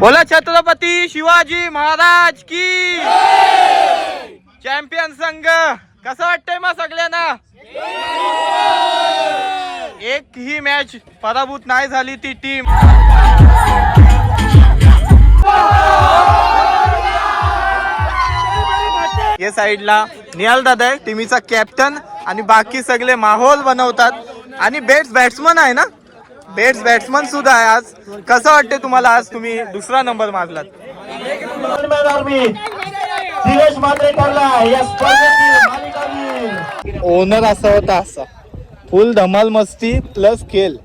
बोला छत्रपती शिवाजी महाराज की चॅम्पियन संघ. कसं वाटतंय मग सगळ्यांना? एक ही मॅच पराभूत नाही झाली ती टीम या साईडला निहाल दादा आहे टीमीचा कॅप्टन आणि बाकी सगळे माहोल बनवतात. आणि बेट्स बॅट्समन आहे ना? बेट्स बॅट्समन सुद्धा आहे आज. कसं वाटते तुम्हाला आज तुम्ही दुसरा नंबर मारलात? ओनर असा होता असा. फुल धमाल मस्ती प्लस खेळ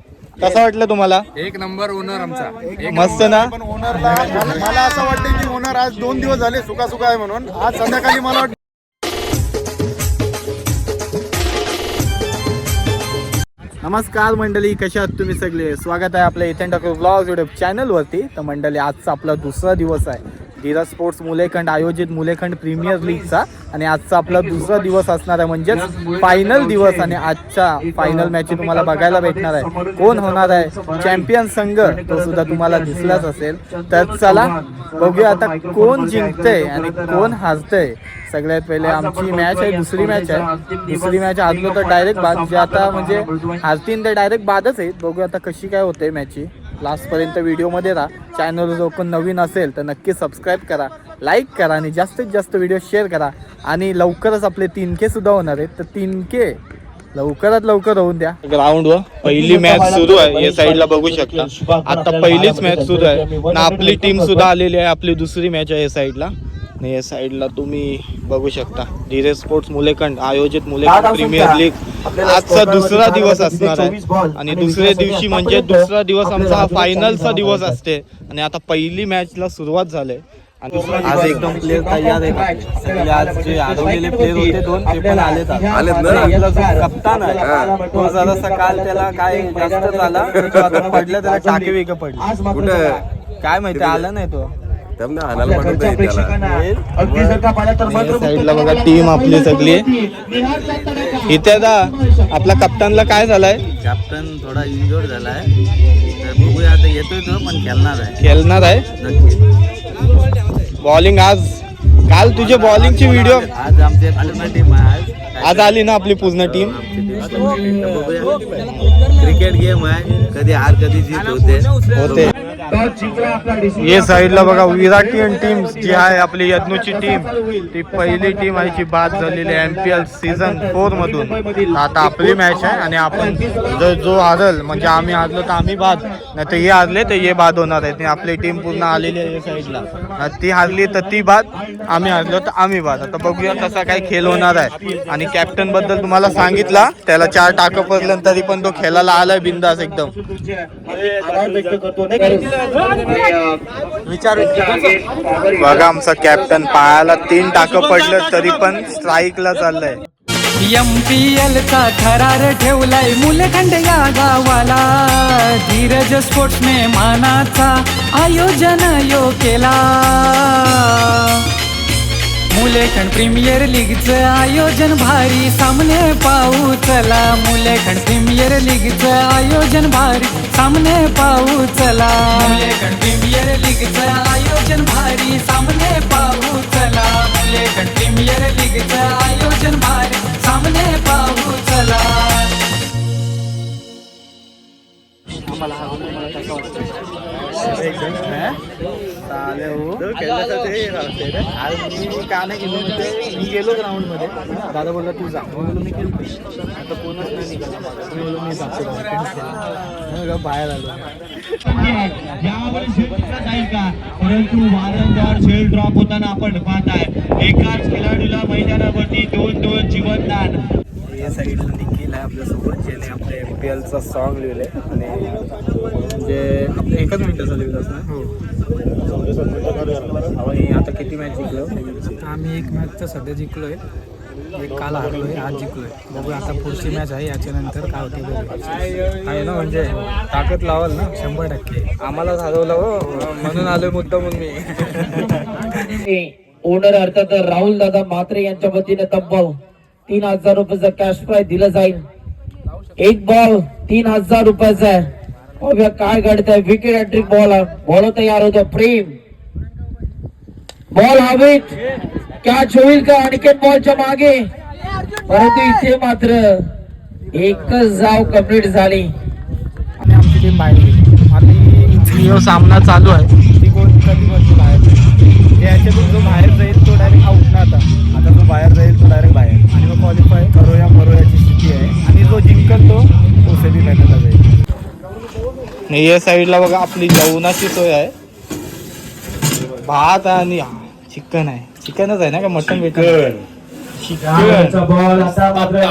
कसं वाटलं तुम्हाला? एक नंबर ओनर आमचा. मस्त ना? पण ओनरला मला असं वाटतं की ओनर आज दोन दिवस झाले सुका सुका आहे म्हणून. आज संध्याकाळी मला वाटतं नमस्कार मंडळी कशा आहात तुम्ही सगळे? स्वागत आहे आपल्या इथेन टाकू ब्लॉग युट्यूब चॅनलवरती. तर मंडळी आजचा आपला दुसरा दिवस आहे. धीरज स्पोर्ट्स मुलेखंड आयोजित मुलेखंड प्रीमियर लीगचा आणि आजचा आपला दुसरा दिवस असणार आहे म्हणजेच फायनल दिवस आणि आजच्या फायनल मॅच तुम्हाला बघायला भेटणार आहे. कोण होणार आहे? चॅम्पियन संघ तो सुद्धा तुम्हाला दिसलाच असेल. तर चला बघूया आता कोण जिंकतंय आणि कोण हारतंय. सगळ्यात पहिले आमची मॅच आहे दुसरी मॅच आहे. दुसरी मॅच हारलो तर डायरेक्ट बाद जे आता म्हणजे हारतीन तर डायरेक्ट बादच आहेत. बघूया आता कशी काय होते मॅचची लास्टपर्यंत व्हिडिओमध्ये राहा. चॅनल जो कोण नवीन असेल तर नक्की सबस्क्राईब करा लाईक करा आणि जास्तीत जास्त व्हिडिओ शेअर करा. आणि लवकरच आपले तीन के सुद्धा होणार आहेत. तर तीन के लवकरात लवकर होऊन द्या. ग्राउंड वर पहिली मॅच सुरू आहे. या साईडला बघू शकता. आता पहिलीच मॅच सुरू आहे. ना आपली टीम सुद्धा आलेली आहे. आपली दुसरी मॅच आहे या साईडला आणि या साईडला तुम्ही बघू शकता. धीरज स्पोर्ट्स मुलेखंड आयोजित मुलेखंड प्रीमियर लीग आजचा दुसरा दिवस असणार आहे. आणि दुसऱ्या दिवशी म्हणजे दुसरा दिवस आमचा हा फायनलचा दिवस असते. आणि आता पहिली मॅचला सुरुवात झाली. आणि आज एकदम प्लेअर तयार आहे. सगळे आज जे हरवलेले प्लेअर होते दोन ते पण आलेत आपला जो कप्तान आहे तो जरासा काल त्याला काय जास्त झाला पडला त्याला टाके पडले. कुठं? काय माहिती आला नाही तो. त्यांना आणायला पाठवता येईल त्याला. प्रेक्षकांना. अगदी जर का पाहिलं तर मात्र साईडला बघा टीम आपली सगळी. इथे आता आपला कप्तानला काय झालाय? कॅप्टन थोडा इंजोर्ड झालाय. तर बघूया आता येतोय तो पण खेळणार आहे. खेळणार आहे? नक्की. बॉलिंग आज. काल तुझे बॉलिंगची व्हिडिओ आज आमची पूर्ण टीम आहे. आज आज आली ना आपली पूर्ण टीम क्रिकेट गेम आहे. कधी हार कधी जीत होते. होते. ये साईडला बघा विराटियन टीम जी आहे आपली यज्ञूची टीम. ती पहिली टीम आहे जी बाद झालेली आहे M P L season four मधून. आता आपली मॅच आहे आणि आपण जर जो हारल म्हणजे आम्ही हारलो तर आम्ही बाद. नाही तर हे हारले तर हे बाद होणार आहेत आणि आपली टीम पूर्ण आलेली आहे या साईडला. ती हारली तर ती बाद. आम्ही हारलो तर आम्ही बाद. आता बघूया कसा काय खेळ होणार आहे. आणि कॅप्टनबद्दल तुम्हाला सांगितला. त्याला चार टाकं पडलं तरी पण तो खेळायला आलाय बिंदास एकदम. विचार. बघा आमचा कॅप्टन पायाला तीन टाकं पडलं तरी पण स्ट्राईकला चाललंय. एमपीएल चा थरार ठेवलाय मुलखंड या गावाला. धीरज स्पोर्ट्सने मानाचा आयोजन यो केला. मुलेखंड प्रीमियर लीगचं आयोजन भारी. सामने पाहू चला. मुलेखंड प्रीमियर लीगचं आयोजन भारी. सामने पाहू चला. मुलेखंड प्रीमियर लीगचं आयोजन भारी. सामने पाहू चला. मुलेखंड प्रीमियर लीगचं आयोजन भारी. सामने पाहू चला. हो? आज मी का नाही गेलो मी गेलो ग्राउंडमध्ये. दादा बोलला तू जा. मी बोललो मी गेलो. आता कोणच नाही निघाला. मी जातो. बाहेर. आलो. परंतु वारंवार झेल ड्रॉप होताना आपण पाहताय. एकाच खेळाडूला मैदानावरती दोन दोन जीवनदान. या साईडला निखिल आहे आपल्यासोबत ज्याने आपल्या एम पी एलचा सॉन्ग लिहिले आणि म्हणजे आपल्या एकच मिनिटाचा लिहिलास ना? हो. आणि आता किती मॅच जिंकलो? आम्ही एक मॅच तर सध्या जिंकलोय. एक काल हारलोय आज जिंकलोय. बघूया आता पुढची मॅच आहे याच्यानंतर काय होते. आहे ना म्हणजे ताकद लावाल ना शंभर टक्के. आम्हाला हरवलं हो म्हणून आलोय मुद्दा म्हणून मी. ओनर अर्थात राहुल दादा मात्रे यांच्या वतीने तब्बल तीन हजार रुपयाचं कॅश प्राईज दिलं जाईल. एक बॉल तीन हजार रुपयाचा आहे. बघूया काय घडतंय. विकेट हॅट्रिक बॉल बॉल तयार होतो. प्रेम बॉल हवेत. कॅच होईल का? अनिकेत बॉलच्या मागे. परंतु इथे मात्र एकच जाव कंप्लीट झाली. आणि आमची टीम बाहेर गेली. आणि सामना चालू आहे ती कोण कधी कोणती बाहेर? याच्यातून जो बाहेर जाईल तो डायरेक्ट आउट ना आता. आता जो बाहेर जाईल तो डायरेक्ट बाहेर. आणि मग क्वालिफाय करो या स्थिती आहे. आणि जो जिंकल तो तो सेमी फायनलला जाईल. नाही या साईडला बघा आपली जेवणाची सोय आहे. भात आणि चिकन आहे. चिकनच आहे ना का? मटन भेटन चिकन बॉल आता मात्र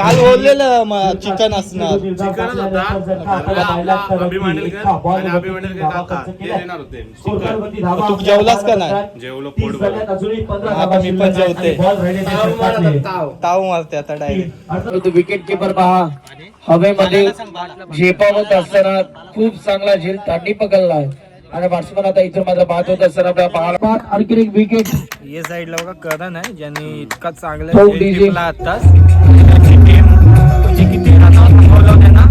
काल बोललेलं मग चिकन असणार. तू जेवलास का नाही? जेवलो आता मी पण जेवते. ताव मारते आता डायरेक्ट विकेट किपर पहा. हवेमध्ये झेपावत असताना खूप चांगला झेल तांडी पकडलाय. आणि बॅट्समन आता इथून मात्र बाद होत असताना आपल्या पाहायला आणखी एक विकेट ये साईडला बघा करण आहे ज्यांनी इतका चांगला हो, आताच. रनावर थांबवलं होतं ना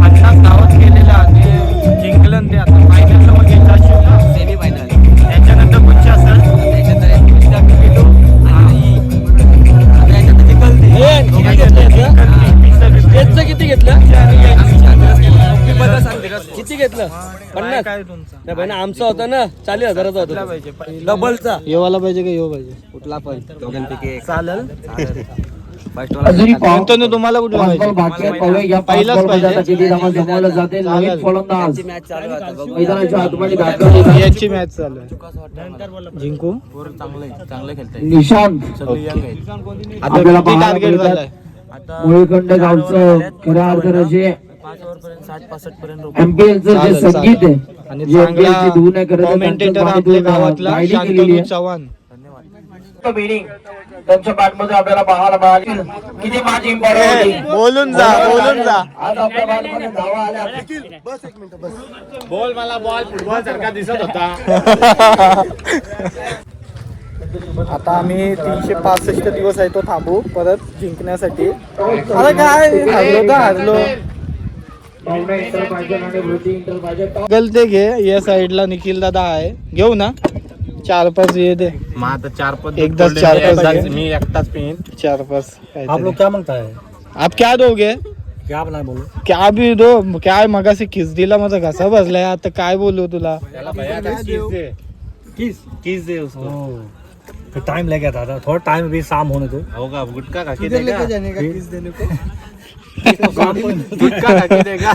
पन्नास धावत केलेलं आणि जिंकलं ते आता. फायनलला मग येत असेल ना सेमी फायनल त्याच्यानंतर पुढच्या असेल किती घेतलं किती घेतलं? पन्नास काय तुमचा? नाही भाई ना आमचा होता ना. चाळीस हजाराचा होता डबलचा येवाला पाहिजे का येऊ पाहिजे? कुठला पण. चालेल. तुम्हाला कुठला पाच पहिलाच पाहिजे मॅच चालू आहे याची मॅच चालू आहे. जिंकू? निशांत. आपल्याला टार्गेट. झालंय? मुळखंड गावचं खऱ्या अर्थानं जे संगीत आहे आणि धून आहे मागे गावातला. चव्हाण. त्यांच्या बॅटमध्ये आपल्याला पाहायला मिळाली किती माझी इम्पॉर्टंट होती? बोलून जा बोलून जा. आज आपल्या बॅटमध्ये धावा आल्या. बॉल मला बॉल. फुटबॉल सारखा दिसत होता. आता आम्ही तीनशे पासष्ट दिवस आहे तो थांबू परत जिंकण्यासाठी. आता काय? हरलो तर हरलो. गलते घे या साईडला निखिल दादा आहे. घेऊ ना. चार पाच ये दे. मग आता चार पाच एकदाच चार पाच घे. मी एकटाच पिन चार पाच आप लोग क्या माँगता है आप क्या दोगे? क्या आप बोलू? क्या भी दो. काय मगाशी किस दिला माझा घसा बसलाय? आता काय बोलू तुला? किस किस? दे उसको? फिर टाइम लगेगा दादा. थोड़ा टाइम भी शाम होने दो. होगा गुटका खा के देगा गुटखा खाके देगा?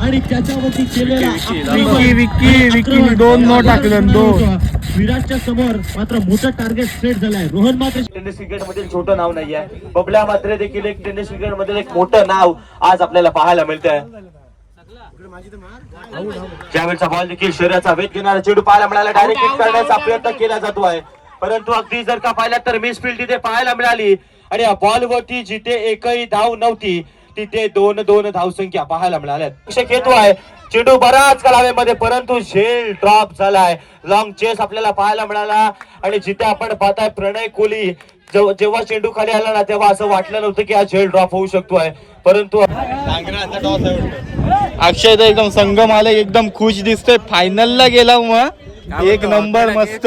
आणि त्याच्यावरती केलेला विकी विकी विकी दोन नो टाकलं दोन. विराटच्या समोर मात्र मोठं टार्गेट सेट झालंय. रोहन मात्र टेनिस क्रिकेट मधील छोटं नाव नाहीये. बबल्या मात्र देखील एक टेनिस क्रिकेट मधील एक मोठं नाव आज आपल्याला पाहायला मिळतंय. ज्यावेळेचा बॉल देखील शरीराचा वेध घेणारा चेंडू पाहायला मिळाला. डायरेक्ट हिट करण्याचा प्रयत्न केला जातो आहे परंतु अगदी जर का पाहिलं तर मिस फील्ड तिथे पाहायला मिळाली. आणि या बॉलवरती जिथे एकही धाव नव्हती तिथे दोन दोन धावसंख्या पाहायला मिळाल्या प्रेक्षक येतो आहे. चेंडू बराच कालाव्यामध्ये परंतु झेल ड्रॉप झालाय. लॉंग चेस आपल्याला पाहायला मिळाला. आणि जिथे आपण पाहताय प्रणय कोहली जेव्हा जेव्हा चेंडू खाली आला ना तेव्हा असं वाटलं नव्हतं की हा झेल ड्रॉप होऊ शकतोय परंतु अक्षय तर एकदम संगम आला एकदम खुश दिसतोय. फायनल ला गेला मग एक नंबर मस्त.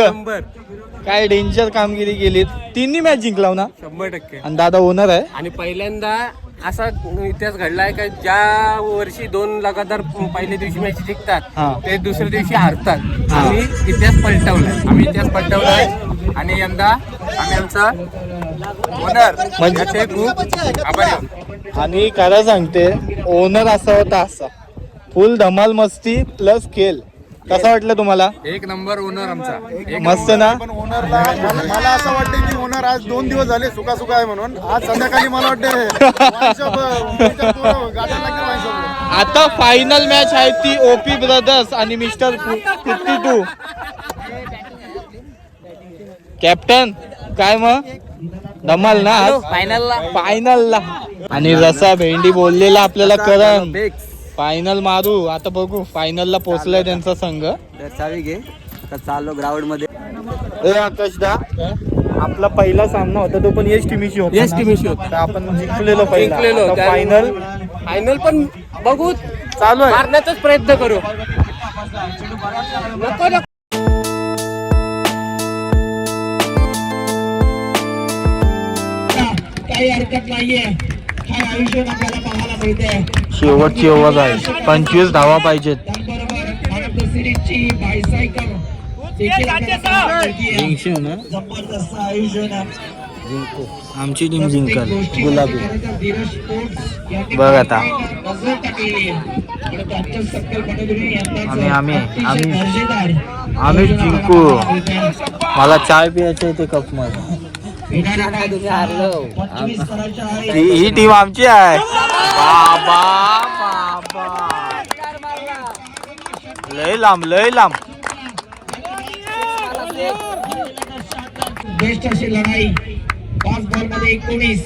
काय डेंजर कामगिरी केली तिन्ही मॅच जिंकला ना? शंभर टक्के. आणि दादा ओनर आहे. आणि पहिल्यांदा असा इतिहास घडलाय का ज्या वर्षी दोन लगातार पहिल्या दिवशी मॅच. जिंकतात ते दुसऱ्या दिवशी हारतात. आम्ही इतिहास पलटवलाय. आम्ही इतिहास पलटवलाय आणि यंदा आम्ही आमचा ओनर म्हणजे- खूप आभारी. आणि खरं सांगते ओनर असा होता असा. फुल धमाल मस्ती प्लस खेळ कसं वाटलं तुम्हाला एक नंबर ओनर आमचा मस्त ना पण ओनरला मला असं वाटतं की ओनर आज दोन दिवस झाले सुका सुका आहे म्हणून आज संध्याकाळी मला वाटतं. आता फायनल मॅच आहे ती ओपी ब्रदर्स आणि मिस्टर फिफ्टी टू कॅप्टन काय मग धमाल ना फायनलला फायनलला आणि रसा भेंडी बोललेला आपल्याला करण फायनल मारू आता बघू. फायनलला पोहोचलाय त्यांचा संघ. चावी घे. आता चाललो ग्राउंडमध्ये. ए आकाश दा. आपला पहिला सामना होता तो पण एस टीमीशी होता एस टीमशी होता. तर आपण जिंकलेलो पहिला. जिंकलेलो. फायनल फायनल पण बघू. चालू आहे. मारण्याचाच प्रयत्न करू. नको नको. काही हरकत नाहीये. काय आयुष्य आपल्याला पाहायला शेवटची ओव्हर आहे पंचवीस धावा पाहिजेत आमची टीम जिंकल गुलाबी बघ आता. आम्ही- आम्ही- आम्ही आयोजन जिंकू. मला चाय प्यायचं आहे ते कपमध्ये. ही ही टीम आमची आहे. बाबा बाबा. लय लांब लय लांब. बेस्ट अशी लढाई. पाच बॉलमध्ये एकोणीस.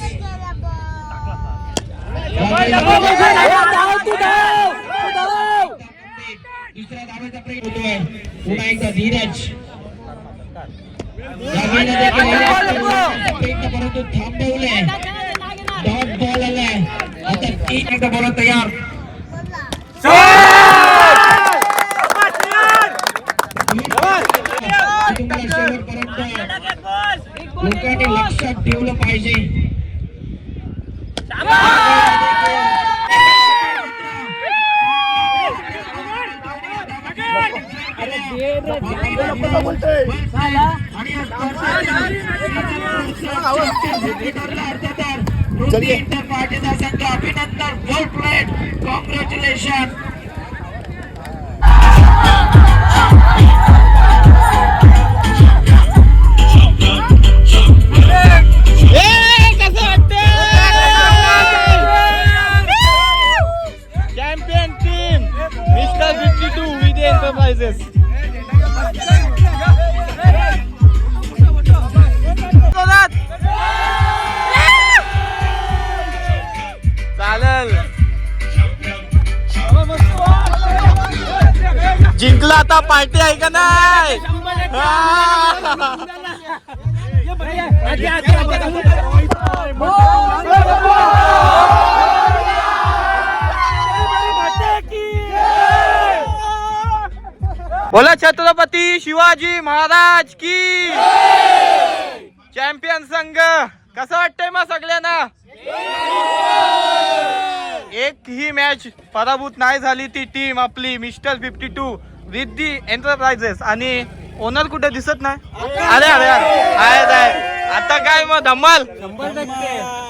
दुसऱ्या धावेचा प्रयत्न होतोय. पुन्हा एकदा धीरज. आता तीन एकदा बॉल तयार बोला छत्रपती शिवाजी महाराज की. चॅम्पियन संघ. कसं वाटतंय मग सगळ्यांना? एक ही मॅच पराभूत नाही झाली ती टीम आपली mister fifty two Riddhi enterprises आणि ओनर कुठे दिसत नाही? अरे अरे आहेत आहेत आता काय मग धम्माल?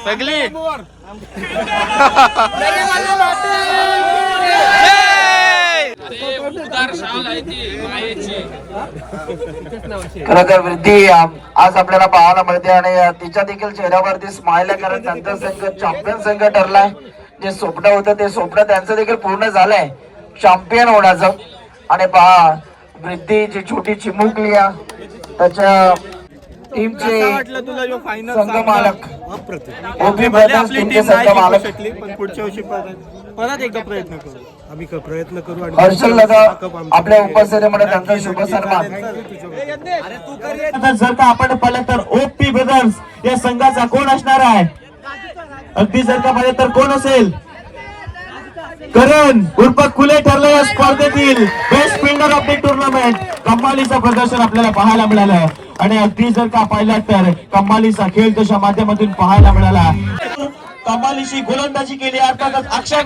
सगळी! खरं तर वृद्धी आज आपल्याला पाहायला मिळते आणि तिच्या देखील चेहऱ्यावरती स्माइल आहे कारण त्यांचा संघ चॅम्पियन संघ ठरलाय. जे स्वप्न होतं ते स्वप्न त्यांचं देखील पूर्ण झालंय. चॅम्पियन होण्याचं. आणि पहा वृद्धी जी छोटी चिमुकली आहे त्याच्या टीमचे कसं वाटलं तुला जो फायनल संघ मालक? ओपी भले ब्रदर्स आपली टीमचे टीम संघ मालक. शकली पण पुढच्या वर्षी परत एकदा प्रयत्न करू. आम्ही क- प्रयत्न करू आणि हर्षल दादा आपल्या उपस्थितीमध्ये त्यांचा शुभ सन्मान जर का आपण पाहिलं तर ओपी ब्रदर्स या संघाचा कोण असणार आहे? अगदी जर का पाहिलं तर कोण असेल? करण उर्फ खुले ठरले या स्पर्धेतील best fielder of the tournament कमालीचं प्रदर्शन आपल्याला पाहायला मिळालं. आणि अगदी जर का पाहिलं तर कमालीचा खेळ त्याच्या माध्यमातून पाहायला मिळाला. कमालीची गोलंदाजी केली. अर्थातच अक्षय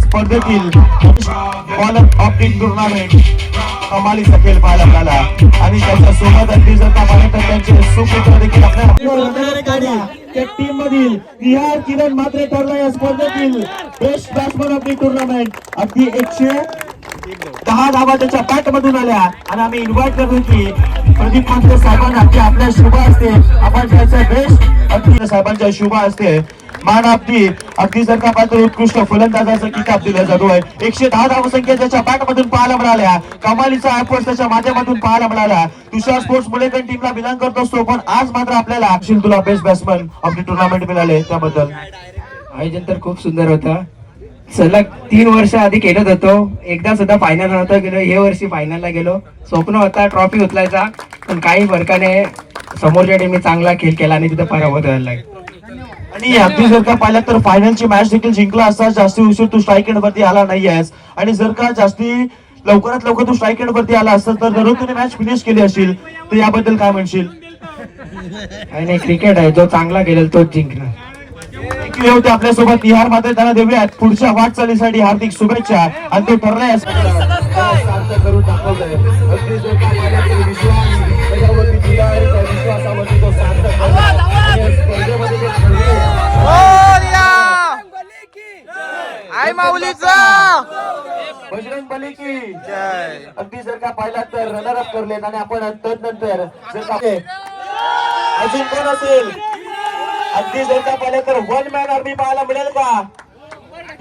स्पर्धेतील बॉलर ऑफ द टुर्नामेंट कमालीचा खेळ पाहायला मिळाला. आणि त्याच्या सोबत अगदी जर का पाहिलं तर त्यांचे सुपुत्र देखील टीम मधील विहार किरण मात्रे ठरला या स्पर्धेतील best batsman of the tournament अगदी एकशे दहा धावा त्याच्या बॅट मधून आल्या. आणि आम्ही इन्व्हाइट करतो की प्रदीप मात्रे साहेबांना अगदी आपल्या शुभ असते आपण त्याचा बेस्ट अगदी साहेबांच्या शुभ असते मान आपली अगदी जर का पात्र उत्कृष्ट फलंदाजाचा किताब दिला जातोय एकशे दहा धाव संख्या त्याच्या बॅट मधून पाहायला मिळाल्या. कमालीचा एफर्ट त्याच्या माध्यमातून पाहायला मिळाला तुषार स्पोर्ट्स मुलेकन टीमला बिलॉंग करत असतो पण आज मात्र आपल्याला अक्षिल तुला बेस्ट बॅट्समन आपली टुर्नामेंट मिळाले त्याबद्दल. आयोजन तर खूप सुंदर होता. सलग तीन वर्ष आधी खेळत होतो. एकदा सुद्धा फायनल नव्हतं गेलो. हे वर्षी फायनलला गेलो. स्वप्न होता ट्रॉफी उचलायचा. पण काही फरकाने समोरच्या टीमने चांगला खेळ केला आणि तिथं पराभव व्हायला लागला आणि अगदी जर का पाहिलं तर फायनलची मॅच देखील जिंकला असता. जास्ती उशीर तू स्ट्राईक एंड वरती आला नाही आहेस आणि जर का जास्ती लवकरात लवकर तू स्ट्राईक एंड वरती आला असता तर जरूर तुने मॅच फिनिश केली असेल तर याबद्दल काय म्हणशील? आणि नाही क्रिकेट आहे. जो चांगला खेळेल तोच जिंकणार. देखील होते आपल्यासोबत निहार मात्र त्यांना देऊयात. पुढच्या वाटचालीसाठी हार्दिक शुभेच्छा. आणि तो ठरलाय. आई माऊलीचा बजरंग बली की अगदी जर का पाहिला तर रनर अप करले आणि आपण तदनंतर जर का अजून कोण असेल? अगदी जर का पाहिलं तर वन मॅन आर्मी पाहायला मिळेल का?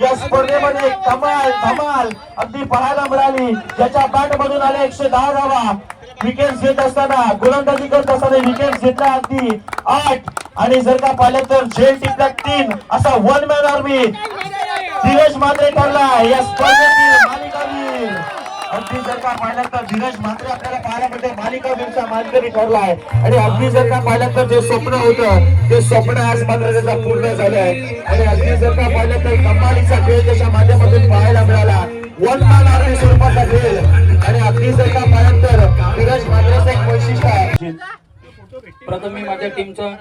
या स्पर्धेमध्ये कमाल धमाल अगदी पाहायला मिळाली. ज्याच्या बॅट मधून आले एकशे दहा धावा. विकेट घेत असताना गोलंदाजी करत असताना विकेट घेतला अगदी आठ. आणि जर का पाहिलं तर झेल टिपला तीन. असा one man army. Dheeraj Matre ठरला या स्पर्धेतील अगदी जर का पाहिलं तर धीरज म्हात्रे आपल्याला पाहायला मिळते. मालिकावीरचा मानकरी ठरला आहे. आणि अगदी जर का पाहिलं तर जे स्वप्न होतं ते स्वप्न आज मात्र त्याचा पूर्ण झालं आहे. आणि अगदी जर का पाहिलं तर कमालीचा खेळ त्याच्या माध्यमातून पाहायला मिळाला. वन मान आर्मी स्वरूपाचा खेळ. आणि अगदी जर का पाहिलं तर धीरज म्हात्रेचं एक वैशिष्ट्य आहे. प्रथम मी माझ्या टीमचा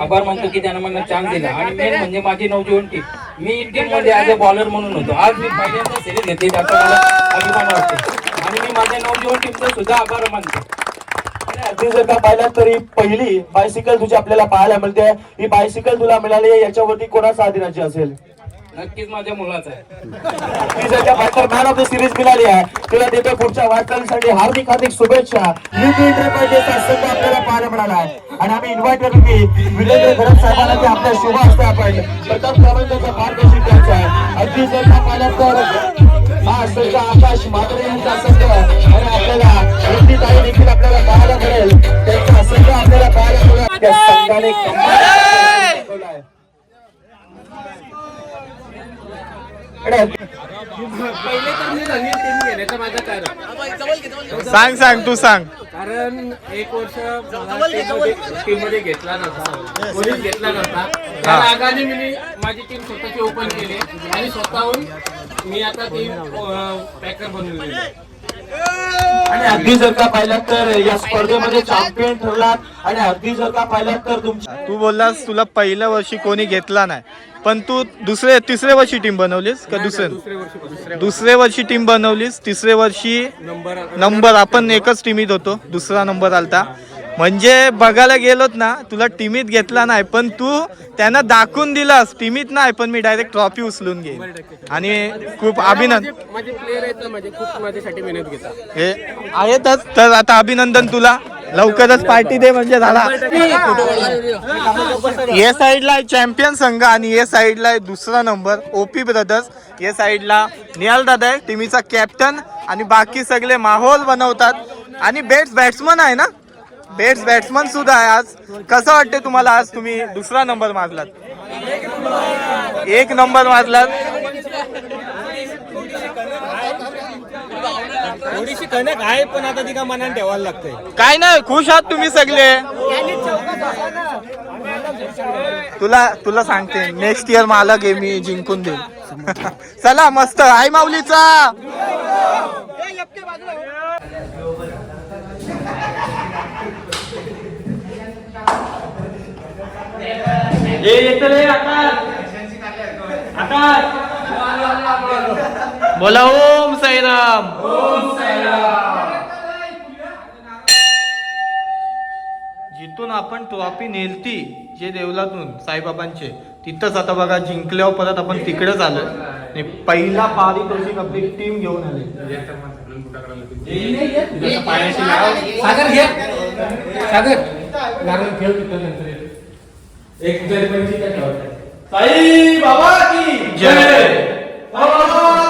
आभार मानतो की त्यानं मला चान्स दिला. आणि मेन म्हणजे माझी नवजीवन टीम मी टीममध्ये ऍज अ बॉलर म्हणून होतो. आज मी पहिल्यांदा सिरीज घेतली त्याचा मला अभिमान वाटतो. आणि मी माझ्या नवजीवन टीमचा सुद्धा आभार मानतो. अगदी जर का पाहिलं तरी पहिली बायसिकल तुझी आपल्याला पाहायला मिळते. ही बायसिकल तुला मिळाली याच्यावरती कोणाचा दिनाची असेल? नक्कीच माझ्या मुलाचा आहे. ती मॅन ऑफ द सिरीज मिळाली आहे. तुला देतो पुढच्या वाटचालीसाठी हार्दिक हार्दिक शुभेच्छा. युपी इंटरप्राइजेसचा संघ आपल्याला पाहायला मिळाला आहे. आणि आम्ही इन्व्हाइट करतो की विरेंद्र खरब साहेबांना की आपल्या शुभ हस्ते आपण प्रथम क्रमांकाचा मार्गदर्शन करायचा आहे. अगदी जर का पाहिलं तर हा संघ आकाश मात्रे यांचा संघ आणि आपल्याला ताई देखील आपल्याला पाहायला मिळेल. त्यांचा संघ आपल्याला पाहायला मिळेल. त्या संघाने कमाल दाखवला आहे. आणि पहिले तर मी रनिंग टीम घेण्याचं माझं कारण सांग सांग तू सांग. कारण एक वर्ष टीममध्ये घेतला नव्हता. कोणीच घेतला नव्हता. त्या रागाने मी माझी टीम स्वतःची ओपन केली आणि स्वतःहून मी आता टीम पॅकर बनवलेली. आणि अगदी जर का पाहिलं तर या स्पर्धेमध्ये चॅम्पियन ठरलात आणि अगदी जर का पाहिलं तर तुमच्या तू बोललास तुला पहिल्या वर्षी कोणी घेतला नाही. पण तू दुसरे तिसऱ्या वर्षी टीम बनवलीस का दुसरे? दुसऱ्या वर्षी टीम बनवलीस तिसऱ्या वर्षी नंबर आपण एकच टीमीत होतो दुसरा नंबर आलता. म्हणजे बघायला गेलोत ना तुला टीमीत घेतला नाही पण तू त्यांना दाखवून दिलास टीमीत नाही पण मी डायरेक्ट ट्रॉफी उचलून घेईन. आणि खूप अभिनंदन माझे प्लेयर आहेत ना माझे खूप माझ्यासाठी मेहनत घेतात. हे आहेतच तर आता अभिनंदन तुला. लवकरच पार्टी दे म्हणजे झाला. या साईडला चॅम्पियन संघ आणि या साईडला आहे दुसरा नंबर ओपी ब्रदर्स या साईडला निहाल दादा आहे टीमीचा कॅप्टन आणि बाकी सगळे माहोल बनवतात. आणि बेट्स बॅट्समन आहे ना? बेट्स बॅट्समन सुद्धा आहे आज. कसं वाटते तुम्हाला आज तुम्ही दुसरा नंबर मारलात? एक नंबर मारलात. थोडीशी कणक आहे पण आता ती का मनात ठेवायला लागते. काय नाही खुश आहात तुम्ही सगळे. तुला तुला सांगते नेक्स्ट इयर मला गे मी जिंकून देईन. चला मस्त. आई माऊलीचा. बोला ओम साईराम. जिथून आपण ट्रॉफी नेलती जे देवलातून साईबाबांचे तिथंच आता बघा जिंकल्यावर परत आपण तिकडेच आलो आणि पहिला पारितोषिक आपली टीम घेऊन आली. सागर घे सागर. नारळ खेळ तिथं. एक. साई बाबा की जय. की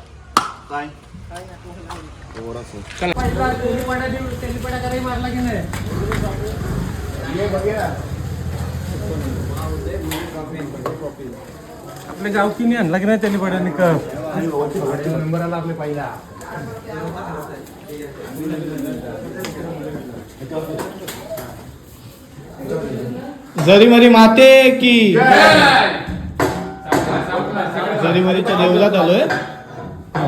वजन आहे काय? नाही आपल्या गावकी नाही आणला की नाही त्यांनी पडा निकम जरी मरी माते की जरी मरीच्या देवलात आलोय.